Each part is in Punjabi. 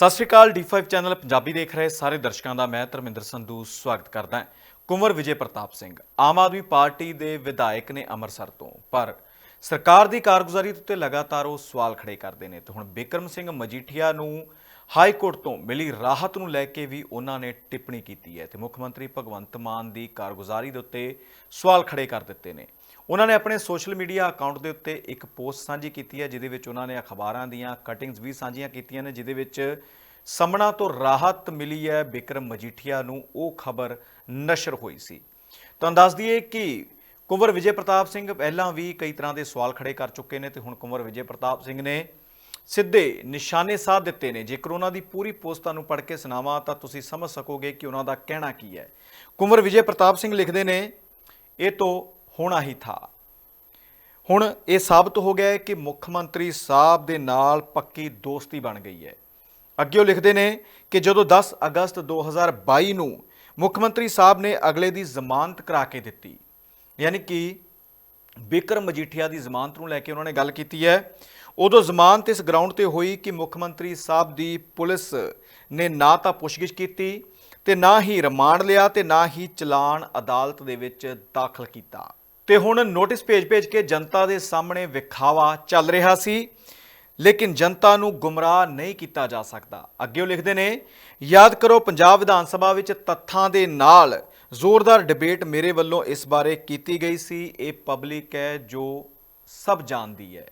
ਸਤਿ ਸ਼੍ਰੀ ਅਕਾਲ D5 ਚੈਨਲ ਪੰਜਾਬੀ ਦੇਖ ਰਹੇ ਸਾਰੇ ਦਰਸ਼ਕਾਂ ਦਾ, ਮੈਂ ਧਰਮਿੰਦਰ ਸੰਧੂ ਸਵਾਗਤ ਕਰਦਾ ਹਾਂ। ਕੁੰਵਰ ਵਿਜੇ ਪ੍ਰਤਾਪ ਸਿੰਘ, ਆਮ ਆਦਮੀ ਪਾਰਟੀ ਦੇ ਵਿਧਾਇਕ ਨੇ ਅੰਮ੍ਰਿਤਸਰ ਤੋਂ, ਪਰ ਸਰਕਾਰ ਦੀ ਕਾਰਗੁਜ਼ਾਰੀ ਉੱਤੇ ਲਗਾਤਾਰ ਉਹ ਸਵਾਲ ਖੜੇ ਕਰਦੇ ਨੇ। ਤੇ ਹੁਣ ਬਿਕਰਮ ਸਿੰਘ ਮਜੀਠੀਆ ਨੂੰ ਹਾਈ ਕੋਰਟ ਤੋਂ ਮਿਲੀ ਰਾਹਤ ਨੂੰ ਲੈ ਕੇ ਵੀ ਉਹਨਾਂ ਨੇ ਟਿੱਪਣੀ ਕੀਤੀ ਹੈ ਤੇ ਮੁੱਖ ਮੰਤਰੀ ਭਗਵੰਤ ਮਾਨ ਦੀ ਕਾਰਗੁਜ਼ਾਰੀ ਦੇ ਉੱਤੇ ਸਵਾਲ ਖੜੇ ਕਰ ਦਿੱਤੇ ਨੇ। ਉਹਨਾਂ ਨੇ ਆਪਣੇ ਸੋਸ਼ਲ ਮੀਡੀਆ ਅਕਾਊਂਟ ਦੇ ਉੱਤੇ ਇੱਕ ਪੋਸਟ ਸਾਂਝੀ ਕੀਤੀ ਹੈ, ਜਿਹਦੇ ਵਿੱਚ ਉਹਨਾਂ ਨੇ ਅਖਬਾਰਾਂ ਦੀਆਂ ਕਟਿੰਗਸ ਵੀ ਸਾਂਝੀਆਂ ਕੀਤੀਆਂ ਨੇ, ਜਿਹਦੇ ਵਿੱਚ ਸਮਣਾ ਤੋਂ ਰਾਹਤ ਮਿਲੀ ਹੈ ਬਿਕਰਮ ਮਜੀਠੀਆ ਨੂੰ, ਉਹ ਖਬਰ ਨਸ਼ਰ ਹੋਈ ਸੀ। ਤੁਹਾਨੂੰ ਦੱਸ ਦਈਏ ਕਿ ਕੁੰਵਰ ਵਿਜੇ ਪ੍ਰਤਾਪ ਸਿੰਘ ਪਹਿਲਾਂ ਵੀ ਕਈ ਤਰ੍ਹਾਂ ਦੇ ਸਵਾਲ ਖੜੇ ਕਰ ਚੁੱਕੇ ਨੇ ਤੇ ਹੁਣ ਕੁੰਵਰ ਵਿਜੇ ਪ੍ਰਤਾਪ ਸਿੰਘ ਨੇ ਸਿੱਧੇ ਨਿਸ਼ਾਨੇ ਸਾਧ ਦਿੱਤੇ ਨੇ। ਜੇਕਰ ਉਹਨਾਂ ਦੀ ਪੂਰੀ ਪੋਸਟ ਤੁਹਾਨੂੰ ਪੜ੍ਹ ਕੇ ਸੁਣਾਵਾਂ, ਤਾਂ ਤੁਸੀਂ ਸਮਝ ਸਕੋਗੇ ਕਿ ਉਹਨਾਂ ਦਾ ਕਹਿਣਾ ਕੀ ਹੈ। ਕੁੰਵਰ ਵਿਜੇ ਪ੍ਰਤਾਪ ਸਿੰਘ ਲਿਖਦੇ ਨੇ, ਇਹ ਤੋਂ ਹੋਣਾ ਹੀ ਥਾ। ਹੁਣ ਇਹ ਸਾਬਤ ਹੋ ਗਿਆ ਹੈ ਕਿ ਮੁੱਖ ਮੰਤਰੀ ਸਾਹਿਬ ਦੇ ਨਾਲ ਪੱਕੀ ਦੋਸਤੀ ਬਣ ਗਈ ਹੈ। ਅੱਗੇ ਉਹ ਲਿਖਦੇ ਨੇ ਕਿ ਜਦੋਂ 10 ਅਗਸਤ 2022 ਨੂੰ ਮੁੱਖ ਮੰਤਰੀ ਸਾਹਿਬ ਨੇ ਅਗਲੇ ਦੀ ਜ਼ਮਾਨਤ ਕਰਾ ਕੇ ਦਿੱਤੀ, ਯਾਨੀ ਕਿ ਬਿਕਰਮ ਮਜੀਠੀਆ ਦੀ ਜ਼ਮਾਨਤ ਨੂੰ ਲੈ ਕੇ ਉਹਨਾਂ ਨੇ ਗੱਲ ਕੀਤੀ ਹੈ, ਉਦੋਂ ਜ਼ਮਾਨਤ ਇਸ ਗਰਾਊਂਡ ਤੇ ਹੋਈ ਕਿ ਮੁੱਖ ਮੰਤਰੀ ਸਾਹਿਬ ਦੀ ਪੁਲਿਸ ਨੇ ਨਾ ਤਾਂ ਪੁੱਛਗਿੱਛ ਕੀਤੀ ਤੇ ਨਾ ਹੀ ਰਿਮਾਂਡ ਲਿਆ ਤੇ ਨਾ ਹੀ ਚਲਾਨ ਅਦਾਲਤ ਦੇ ਵਿੱਚ ਦਾਖਲ ਕੀਤਾ। ਤੇ ਹੁਣ ਨੋਟਿਸ ਭੇਜ-ਭੇਜ ਕੇ ਜਨਤਾ ਦੇ ਸਾਹਮਣੇ ਵਿਖਾਵਾ ਚੱਲ ਰਿਹਾ ਸੀ। ਲੇਕਿਨ ਜਨਤਾ ਨੂੰ ਗੁੰਮਰਾਹ ਨਹੀਂ ਕੀਤਾ ਜਾ ਸਕਦਾ। ਅੱਗੇ ਉਹ ਲਿਖਦੇ ਨੇ, ਯਾਦ ਕਰੋ ਪੰਜਾਬ ਵਿਧਾਨ ਸਭਾ ਵਿੱਚ ਤੱਥਾਂ ਦੇ ਨਾਲ ਜ਼ੋਰਦਾਰ ਡਿਬੇਟ ਮੇਰੇ ਵੱਲੋਂ ਇਸ ਬਾਰੇ ਕੀਤੀ ਗਈ ਸੀ। ਇਹ ਪਬਲਿਕ ਹੈ ਜੋ ਸਭ ਜਾਣਦੀ ਹੈ।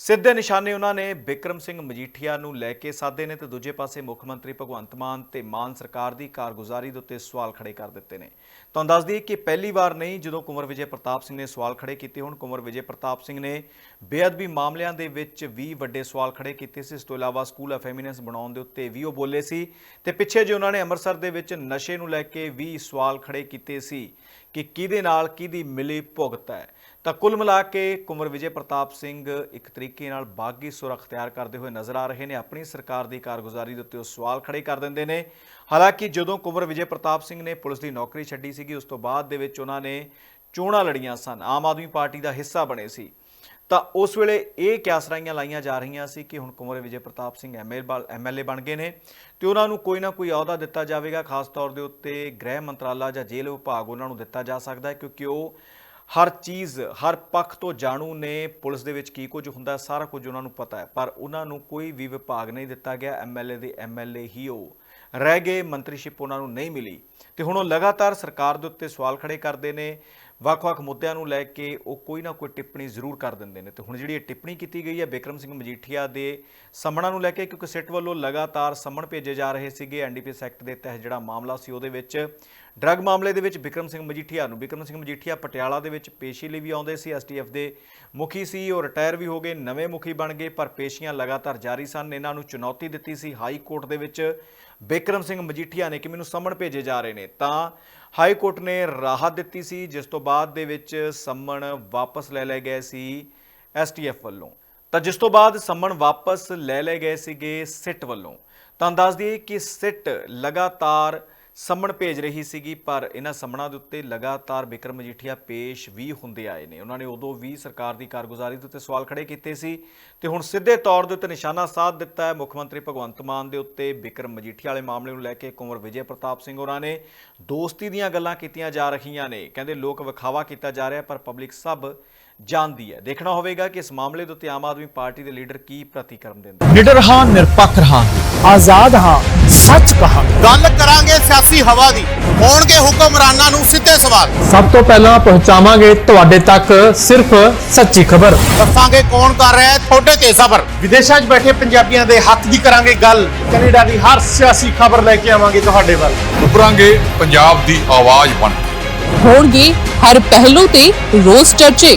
ਸਿੱਧੇ ਨਿਸ਼ਾਨੇ ਉਹਨਾਂ ਨੇ ਬਿਕਰਮ ਸਿੰਘ ਮਜੀਠੀਆ ਨੂੰ ਲੈ ਕੇ ਸਾਧੇ ਨੇ ਤੇ ਦੂਜੇ ਪਾਸੇ ਮੁੱਖ ਮੰਤਰੀ ਭਗਵੰਤ ਮਾਨ ਤੇ ਮਾਨ ਸਰਕਾਰ ਦੀ ਕਾਰਗੁਜ਼ਾਰੀ ਦੇ ਉੱਤੇ ਸਵਾਲ ਖੜੇ ਕਰ ਦਿੱਤੇ ਨੇ। ਤੁਹਾਨੂੰ ਦੱਸ ਦਈਏ ਕਿ ਪਹਿਲੀ ਵਾਰ ਨਹੀਂ, ਜਦੋਂ ਕੁੰਵਰ ਵਿਜੇ ਪ੍ਰਤਾਪ ਸਿੰਘ ਨੇ ਸਵਾਲ ਖੜੇ ਕੀਤੇ ਹੁਣ, ਕੁੰਵਰ ਵਿਜੇ ਪ੍ਰਤਾਪ ਸਿੰਘ ਨੇ ਬੇਅਦਬੀ ਮਾਮਲਿਆਂ ਦੇ ਵਿੱਚ ਵੀ ਵੱਡੇ ਸਵਾਲ ਖੜੇ ਕੀਤੇ ਸੀ। ਇਸ ਤੋਂ ਇਲਾਵਾ ਸਕੂਲ ਆਫ ਐਮੀਨੈਂਸ ਬਣਾਉਣ ਦੇ ਉੱਤੇ ਵੀ ਉਹ ਬੋਲੇ ਸੀ ਤੇ ਪਿੱਛੇ ਜੇ ਉਹਨਾਂ ਨੇ ਅੰਮ੍ਰਿਤਸਰ ਦੇ ਵਿੱਚ ਨਸ਼ੇ ਨੂੰ ਲੈ ਕੇ ਵੀ ਸਵਾਲ ਖੜੇ ਕੀਤੇ ਸੀ ਕਿ ਕਿਹਦੇ ਨਾਲ ਕਿਹਦੀ ਮਿਲੀ ਭੁਗਤ ਹੈ, ਤਾਂ ਕੁੱਲ ਮਿਲਾ ਕੇ ਕੁੰਵਰ ਵਿਜੇ ਪ੍ਰਤਾਪ ਸਿੰਘ ਇੱਕ ਤਰੀਕੇ ਨਾਲ ਬਾਗੀ ਸੁਰ ਅਖਤਿਆਰ ਕਰਦੇ ਹੋਏ ਨਜ਼ਰ ਆ ਰਹੇ ਨੇ। ਆਪਣੀ ਸਰਕਾਰ ਦੀ ਕਾਰਗੁਜ਼ਾਰੀ ਦੇ ਉੱਤੇ ਉਹ ਸਵਾਲ ਖੜੇ ਕਰ ਦਿੰਦੇ ਨੇ। ਹਾਲਾਂਕਿ ਜਦੋਂ ਕੁੰਵਰ ਵਿਜੇ ਪ੍ਰਤਾਪ ਸਿੰਘ ਨੇ ਪੁਲਿਸ ਦੀ ਨੌਕਰੀ ਛੱਡੀ ਸੀਗੀ, ਉਸ ਤੋਂ ਬਾਅਦ ਦੇ ਵਿੱਚ ਉਹਨਾਂ ਨੇ ਚੋਣਾਂ ਲੜੀਆਂ ਸਨ। ਆਮ ਆਦਮੀ ਪਾਰਟੀ ਦਾ ਹਿੱਸਾ ਬਣੇ ਸੀ। ਤਾਂ ਉਸ ਵੇਲੇ ਇਹ ਕਿਆਸਰਾਈਆਂ ਲਾਈਆਂ ਜਾ ਰਹੀਆਂ ਸੀ ਕਿ ਹੁਣ ਕੁੰਵਰ ਵਿਜੇ ਪ੍ਰਤਾਪ ਸਿੰਘ ਐਮਐਲਏ ਬਣ ਗਏ ਨੇ ਤੇ ਉਹਨਾਂ ਨੂੰ ਕੋਈ ਨਾ ਕੋਈ ਅਹੁਦਾ ਦਿੱਤਾ ਜਾਵੇਗਾ। ਖਾਸ ਤੌਰ ਦੇ ਉੱਤੇ ਗ੍ਰਹਿ ਮੰਤਰਾਲਾ ਜਾਂ ਜੇਲ੍ਹ ਵਿਭਾਗ ਉਹਨਾਂ ਨੂੰ ਦਿੱਤਾ ਜਾ ਸਕਦਾ ਹੈ, ਕਿਉਂਕਿ ਉਹ ਹਰ ਚੀਜ਼, ਹਰ ਪੱਖ ਤੋਂ ਜਾਣੂ ਨੇ, ਪੁਲਿਸ ਦੇ ਵਿੱਚ ਕੀ ਕੁਝ ਹੁੰਦਾ ਸਾਰਾ ਕੁਝ ਉਹਨਾਂ ਨੂੰ ਪਤਾ ਹੈ। ਪਰ ਉਹਨਾਂ ਨੂੰ ਕੋਈ ਵੀ ਵਿਭਾਗ ਨਹੀਂ ਦਿੱਤਾ ਗਿਆ ਐਮਐਲਏ ਦੇ ਐਮਐਲਏ ਹੀ ਉਹ। ਰਹਿ ਗਏ, ਮੰਤਰੀਸ਼ਿਪ ਉਹਨਾਂ ਨੂੰ ਨਹੀਂ ਮਿਲੀ। ਤੇ ਹੁਣ ਉਹ ਲਗਾਤਾਰ ਸਰਕਾਰ ਦੇ ਉੱਤੇ ਸਵਾਲ ਖੜੇ ਕਰਦੇ ਨੇ, ਵੱਖ-ਵੱਖ ਮੁੱਦਿਆਂ ਨੂੰ ਲੈ ਕੇ ਉਹ ਕੋਈ ਨਾ ਕੋਈ ਟਿੱਪਣੀ ਜ਼ਰੂਰ ਕਰ ਦਿੰਦੇ ਨੇ। ਤੇ ਹੁਣ ਜਿਹੜੀ ਇਹ ਟਿੱਪਣੀ ਕੀਤੀ ਗਈ ਹੈ, ਬਿਕਰਮ ਸਿੰਘ ਮਜੀਠੀਆ ਦੇ ਸਮਣਾ ਨੂੰ ਲੈ ਕੇ, ਕਿਉਂਕਿ ਸਿੱਟ ਵੱਲੋਂ ਲਗਾਤਾਰ ਸਮਣ ਭੇਜੇ ਜਾ ਰਹੇ ਸੀਗੇ ਐਨਡੀਪੀਐਸ ਐਕਟ ਦੇ ਤਹਿਤ ਜਿਹੜਾ ਮਾਮਲਾ ਸੀ, ਉਹਦੇ ਵਿੱਚ ਡਰੱਗ ਮਾਮਲੇ ਦੇ ਵਿੱਚ ਬਿਕਰਮ ਸਿੰਘ ਮਜੀਠੀਆ ਨੂੰ, ਬਿਕਰਮ ਸਿੰਘ ਮਜੀਠੀਆ ਪਟਿਆਲਾ ਦੇ ਵਿੱਚ ਪੇਸ਼ੀ ਲਈ ਵੀ ਆਉਂਦੇ ਸੀ ਐਸਟੀਐਫ ਦੇ ਮੁਖੀ ਸੀ, ਉਹ ਰਿਟਾਇਰ ਵੀ ਹੋ ਗਏ, ਨਵੇਂ ਮੁਖੀ ਬਣ ਗਏ, ਪਰ ਪੇਸ਼ੀਆਂ ਲਗਾਤਾਰ ਜਾਰੀ ਸਨ, ਇਹਨਾਂ ਨੂੰ ਚੁਣੌਤੀ ਦਿੱਤੀ ਸੀ, ਹਾਈ ਕੋਰਟ ਦੇ ਵਿੱਚ ਬਿਕਰਮ ਸਿੰਘ ਮਜੀਠੀਆ ਨੇ ਕਿ ਮੈਨੂੰ ਸਮਣ ਭੇਜੇ ਜਾ ਰਹੇ ਨੇ, ਤਾਂ ਹਾਈ ਕੋਰਟ ਨੇ ਰਾਹਤ ਦਿੱਤੀ ਸੀ, ਜਿਸ ਤੋਂ ਬਾਅਦ ਦੇ ਵਿੱਚ ਸੰਮਣ ਵਾਪਸ ਲੈ ਲਏ ਗਏ ਸੀ ਐਸਟੀਐਫ ਵੱਲੋਂ। ਤਾਂ ਜਿਸ ਤੋਂ ਬਾਅਦ ਸੰਮਣ ਵਾਪਸ ਲੈ ਲਏ ਗਏ ਸੀਗੇ ਸਿੱਟ ਵੱਲੋਂ। ਤਾਂ ਦੱਸ ਦਈਏ ਕਿ ਸਿੱਟ ਲਗਾਤਾਰ ਸੰਮਣ ਭੇਜ ਰਹੀ ਸੀਗੀ, ਪਰ ਇਹਨਾਂ ਸੰਮਣਾਂ ਦੇ ਉੱਤੇ ਲਗਾਤਾਰ ਬਿਕਰਮ ਮਜੀਠੀਆ ਪੇਸ਼ ਵੀ ਹੁੰਦੇ ਆਏ ਨੇ। ਉਹਨਾਂ ਨੇ ਉਦੋਂ ਵੀ ਸਰਕਾਰ ਦੀ ਕਾਰਗੁਜ਼ਾਰੀ ਦੇ ਉੱਤੇ ਸਵਾਲ ਖੜੇ ਕੀਤੇ ਸੀ ਤੇ ਹੁਣ ਸਿੱਧੇ ਤੌਰ ਦੇ ਉੱਤੇ ਨਿਸ਼ਾਨਾ ਸਾਧ ਦਿੱਤਾ ਹੈ। ਮੁੱਖ ਮੰਤਰੀ ਭਗਵੰਤ ਮਾਨ ਦੇ ਉੱਤੇ ਬਿਕਰਮ ਮਜੀਠੀਆ ਵਾਲੇ ਮਾਮਲੇ ਨੂੰ ਲੈ ਕੇ ਕੁੰਵਰ ਵਿਜੇ ਪ੍ਰਤਾਪ ਸਿੰਘ ਹੋਰਾਂ ਨੇ ਦੋਸਤੀ ਦੀਆਂ ਗੱਲਾਂ ਕੀਤੀਆਂ ਜਾ ਰਹੀਆਂ ਨੇ। ਕਹਿੰਦੇ, ਲੋਕ ਵਿਖਾਵਾ ਕੀਤਾ ਜਾ ਰਿਹਾ, ਪਰ ਪਬਲਿਕ ਸਭ ਜਾਣਦੀ ਹੈ। ਦੇਖਣਾ ਹੋਵੇਗਾ ਕਿ ਇਸ ਮਾਮਲੇ ਦੇ ਉੱਤੇ ਆਮ ਆਦਮੀ ਪਾਰਟੀ ਦੇ ਲੀਡਰ ਕੀ ਪ੍ਰਤੀਕਰਮ ਦਿੰਦੇ ਨਿਡਰ ਹਾਂ ਨਿਰਪੱਖ ਰਹਾਂਗੇ। ਆਜ਼ਾਦ ਹਾਂ ਸੱਚ ਕਹਾਂਗੇ। ਗੱਲ ਕਰਾਂਗੇ ਸਿਆਸੀ ਹਵਾ ਦੀ। ਹੋਣਗੇ ਹੁਕਮਰਾਨਾਂ ਨੂੰ ਸਿੱਧੇ ਸਵਾਲ। ਸਭ ਤੋਂ ਪਹਿਲਾਂ ਪਹੁੰਚਾਵਾਂਗੇ ਤੁਹਾਡੇ ਤੱਕ ਸਿਰਫ ਸੱਚੀ ਖਬਰ। ਦੱਸਾਂਗੇ ਕੌਣ ਕਰ ਰਿਹਾ ਹੈ ਤੁਹਾਡੇ ਤੇ ਸਬਰ। ਵਿਦੇਸ਼ਾਂ 'ਚ ਬੈਠੇ ਪੰਜਾਬੀਆਂ ਦੇ ਹੱਕ ਦੀ ਕਰਾਂਗੇ ਗੱਲ। ਕੈਨੇਡਾ ਦੀ ਹਰ ਸਿਆਸੀ ਖਬਰ ਲੈ ਕੇ ਆਵਾਂਗੇ ਤੁਹਾਡੇ ਵੱਲ। ਉੱਭਰਾਂਗੇ ਪੰਜਾਬ ਦੀ ਆਵਾਜ਼ ਬਣ ਹੋਣਗੇ ਹਰ ਪਹਿਲੂ ਤੇ ਰੋਜ਼ ਚਰਚੇ।